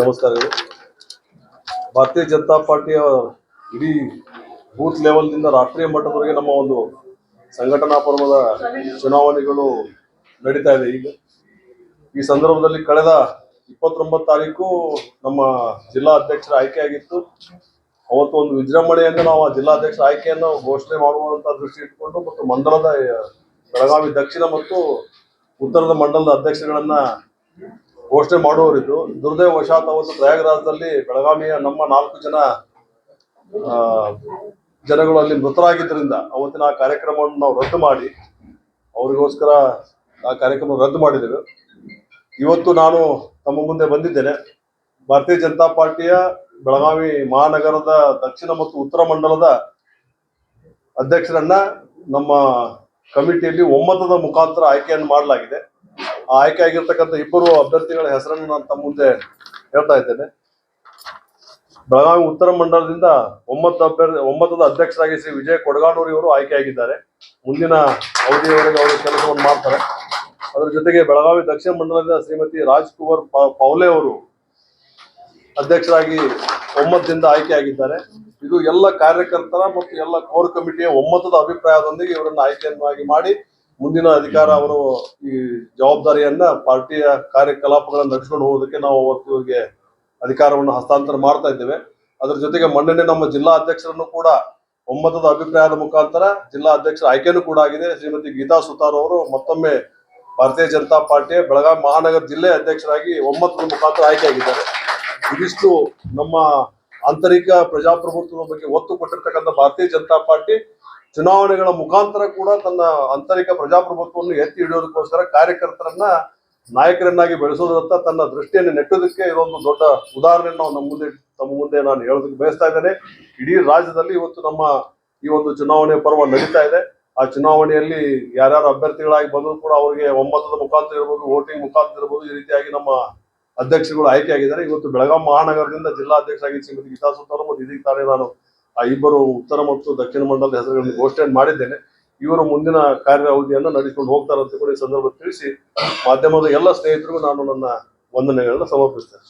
ನಮಸ್ಕಾರಗಳು ಭಾರತೀಯ ಜನತಾ ಪಾರ್ಟಿಯ ಇಡೀ ಬೂತ್ ಲೆವೆಲ್ನಿಂದ ರಾಷ್ಟ್ರೀಯ ಮಟ್ಟದವರೆಗೆ ನಮ್ಮ ಒಂದು ಸಂಘಟನಾ ಪರ್ವದ ಚುನಾವಣೆಗಳು ನಡೀತಾ ಇದೆ ಈಗ. ಈ ಸಂದರ್ಭದಲ್ಲಿ ಕಳೆದ ಇಪ್ಪತ್ತೊಂಬತ್ತು ತಾರೀಕು ನಮ್ಮ ಜಿಲ್ಲಾ ಅಧ್ಯಕ್ಷರ ಆಯ್ಕೆಯಾಗಿತ್ತು. ಅವತ್ತು ಒಂದು ವಿಜೃಂಭಣೆಯಿಂದ ನಾವು ಆ ಜಿಲ್ಲಾಧ್ಯಕ್ಷರ ಆಯ್ಕೆಯನ್ನು ಘೋಷಣೆ ಮಾಡುವಂತ ದೃಷ್ಟಿ ಇಟ್ಕೊಂಡು ಮತ್ತು ಮಂಡಲದ, ಬೆಳಗಾವಿ ದಕ್ಷಿಣ ಮತ್ತು ಉತ್ತರದ ಮಂಡಲದ ಅಧ್ಯಕ್ಷಗಳನ್ನ ಘೋಷಣೆ ಮಾಡುವವರಿದ್ದು ದುರ್ದೈವಶಾತ್ ಅವತ್ತು ಪ್ರಯಾಗರಾಜದಲ್ಲಿ ಬೆಳಗಾವಿಯ ನಮ್ಮ ನಾಲ್ಕು ಜನ ಜನಗಳು ಅಲ್ಲಿ ಮೃತರಾಗಿದ್ದರಿಂದ ಅವತ್ತಿನ ಆ ಕಾರ್ಯಕ್ರಮವನ್ನು ನಾವು ರದ್ದು ಮಾಡಿ, ಅವರಿಗೋಸ್ಕರ ಆ ಕಾರ್ಯಕ್ರಮ ರದ್ದು ಮಾಡಿದ್ದೇವೆ ಇವತ್ತು ನಾನು ತಮ್ಮ ಮುಂದೆ ಬಂದಿದ್ದೇನೆ. ಭಾರತೀಯ ಜನತಾ ಪಾರ್ಟಿಯ ಬೆಳಗಾವಿ ಮಹಾನಗರದ ದಕ್ಷಿಣ ಮತ್ತು ಉತ್ತರ ಮಂಡಲದ ಅಧ್ಯಕ್ಷರನ್ನ ನಮ್ಮ ಕಮಿಟಿಯಲ್ಲಿ ಒಮ್ಮತದ ಮುಖಾಂತರ ಆಯ್ಕೆಯನ್ನು ಮಾಡಲಾಗಿದೆ. ಆಯ್ಕೆ ಆಗಿರ್ತಕ್ಕಂಥ ಇಬ್ಬರು ಅಭ್ಯರ್ಥಿಗಳ ಹೆಸರನ್ನು ನಾನು ತಮ್ಮ ಮುಂದೆ ಹೇಳ್ತಾ ಇದ್ದೇನೆ. ಬೆಳಗಾವಿ ಉತ್ತರ ಮಂಡಲದಿಂದ ಒಂಬತ್ತು ಅಭ್ಯರ್ಥಿ ಒಮ್ಮತದ ಅಧ್ಯಕ್ಷರಾಗಿ ಶ್ರೀ ವಿಜಯ ಕೊಡಗಾನೂರಿ ಅವರು ಆಯ್ಕೆಯಾಗಿದ್ದಾರೆ. ಮುಂದಿನ ಅವಧಿಯವರೆಗೆ ಅವರು ಕೆಲಸವನ್ನು ಮಾಡ್ತಾರೆ. ಅದರ ಜೊತೆಗೆ ಬೆಳಗಾವಿ ದಕ್ಷಿಣ ಮಂಡಲದಿಂದ ಶ್ರೀಮತಿ ರಾಜ್ಕುಮಾರ್ ಪೌಲೆ ಅವರು ಅಧ್ಯಕ್ಷರಾಗಿ ಒಮ್ಮತದಿಂದ ಆಯ್ಕೆಯಾಗಿದ್ದಾರೆ. ಇದು ಎಲ್ಲ ಕಾರ್ಯಕರ್ತರ ಮತ್ತು ಎಲ್ಲ ಕೋರ್ ಕಮಿಟಿಯ ಒಮ್ಮತದ ಅಭಿಪ್ರಾಯದೊಂದಿಗೆ ಇವರನ್ನು ಆಯ್ಕೆಯನ್ನಾಗಿ ಮಾಡಿ ಮುಂದಿನ ಅಧಿಕಾರ ಅವರು ಈ ಜವಾಬ್ದಾರಿಯನ್ನ ಪಾರ್ಟಿಯ ಕಾರ್ಯಕಲಾಪಗಳನ್ನು ನಡೆಸಿಕೊಂಡು ಹೋಗೋದಕ್ಕೆ ನಾವು ಅವತ್ತು ಇವರಿಗೆ ಅಧಿಕಾರವನ್ನು ಹಸ್ತಾಂತರ ಮಾಡ್ತಾ ಇದ್ದೇವೆ. ಅದರ ಜೊತೆಗೆ ಮೊನ್ನೆ ನಮ್ಮ ಜಿಲ್ಲಾ ಅಧ್ಯಕ್ಷರನ್ನು ಕೂಡ ಒಮ್ಮತದ ಅಭಿಪ್ರಾಯದ ಮುಖಾಂತರ ಜಿಲ್ಲಾ ಅಧ್ಯಕ್ಷರ ಆಯ್ಕೆನೂ ಕೂಡ ಆಗಿದೆ. ಶ್ರೀಮತಿ ಗೀತಾ ಸುತಾರ್ ಅವರು ಮತ್ತೊಮ್ಮೆ ಭಾರತೀಯ ಜನತಾ ಪಾರ್ಟಿಯ ಬೆಳಗಾವಿ ಮಹಾನಗರ ಜಿಲ್ಲೆ ಅಧ್ಯಕ್ಷರಾಗಿ ಒಮ್ಮತದ ಮುಖಾಂತರ ಆಯ್ಕೆಯಾಗಿದ್ದಾರೆ. ಇದಿಷ್ಟು ನಮ್ಮ ಆಂತರಿಕ ಪ್ರಜಾಪ್ರಭುತ್ವದ ಬಗ್ಗೆ ಒತ್ತು ಕೊಟ್ಟಿರ್ತಕ್ಕಂಥ ಭಾರತೀಯ ಜನತಾ ಪಾರ್ಟಿ ಚುನಾವಣೆಗಳ ಮುಖಾಂತರ ಕೂಡ ತನ್ನ ಆಂತರಿಕ ಪ್ರಜಾಪ್ರಭುತ್ವವನ್ನು ಎತ್ತಿ ಹಿಡಿಯೋದಕ್ಕೋಸ್ಕರ ಕಾರ್ಯಕರ್ತರನ್ನ ನಾಯಕರನ್ನಾಗಿ ಬೆಳೆಸೋದ್ರತ್ತ ತನ್ನ ದೃಷ್ಟಿಯನ್ನು ನೆಟ್ಟೋದಕ್ಕೆ ಇದೊಂದು ದೊಡ್ಡ ಉದಾಹರಣೆಯನ್ನು ನಾವು ನಮ್ಮ ಮುಂದೆ, ತಮ್ಮ ಮುಂದೆ ನಾನು ಹೇಳೋದಕ್ಕೆ ಬಯಸ್ತಾ ಇದ್ದೇನೆ. ಇಡೀ ರಾಜ್ಯದಲ್ಲಿ ಇವತ್ತು ನಮ್ಮ ಈ ಒಂದು ಚುನಾವಣೆ ಪರ್ವ ನಡೀತಾ ಇದೆ. ಆ ಚುನಾವಣೆಯಲ್ಲಿ ಯಾರ್ಯಾರು ಅಭ್ಯರ್ಥಿಗಳಾಗಿ ಬಂದರೂ ಕೂಡ ಅವರಿಗೆ ಒಮ್ಮತದ ಮುಖಾಂತರ ಇರ್ಬೋದು, ವೋಟಿಂಗ್ ಮುಖಾಂತರ ಇರ್ಬೋದು, ಈ ರೀತಿಯಾಗಿ ನಮ್ಮ ಅಧ್ಯಕ್ಷರುಗಳು ಆಯ್ಕೆಯಾಗಿದ್ದಾರೆ. ಇವತ್ತು ಬೆಳಗಾವಿ ಮಹಾನಗರದಿಂದ ಜಿಲ್ಲಾ ಅಧ್ಯಕ್ಷರಾಗಿ ಶ್ರೀಮತಿ ಗೀತಾ ಸುತ್ತಾರು ಮತ್ತು ಇದೀಗ ತಾನೇ. ನಾನು ಆ ಇಬ್ಬರು ಉತ್ತರ ಮತ್ತು ದಕ್ಷಿಣ ಮಂಡಲದ ಹೆಸರುಗಳನ್ನು ಘೋಷಣೆ ಮಾಡಿದ್ದೇನೆ. ಇವರು ಮುಂದಿನ ಕಾರ್ಯ ಅವಧಿಯನ್ನು ನಡೆಸಿಕೊಂಡು ಹೋಗ್ತಾರೆ ಅಂತ ಕೂಡ ಈ ಸಂದರ್ಭದಲ್ಲಿ ತಿಳಿಸಿ, ಮಾಧ್ಯಮದ ಎಲ್ಲ ಸ್ನೇಹಿತರಿಗೂ ನಾನು ನನ್ನ ವಂದನೆಗಳನ್ನ ಸಮರ್ಪಿಸ್ತೇನೆ.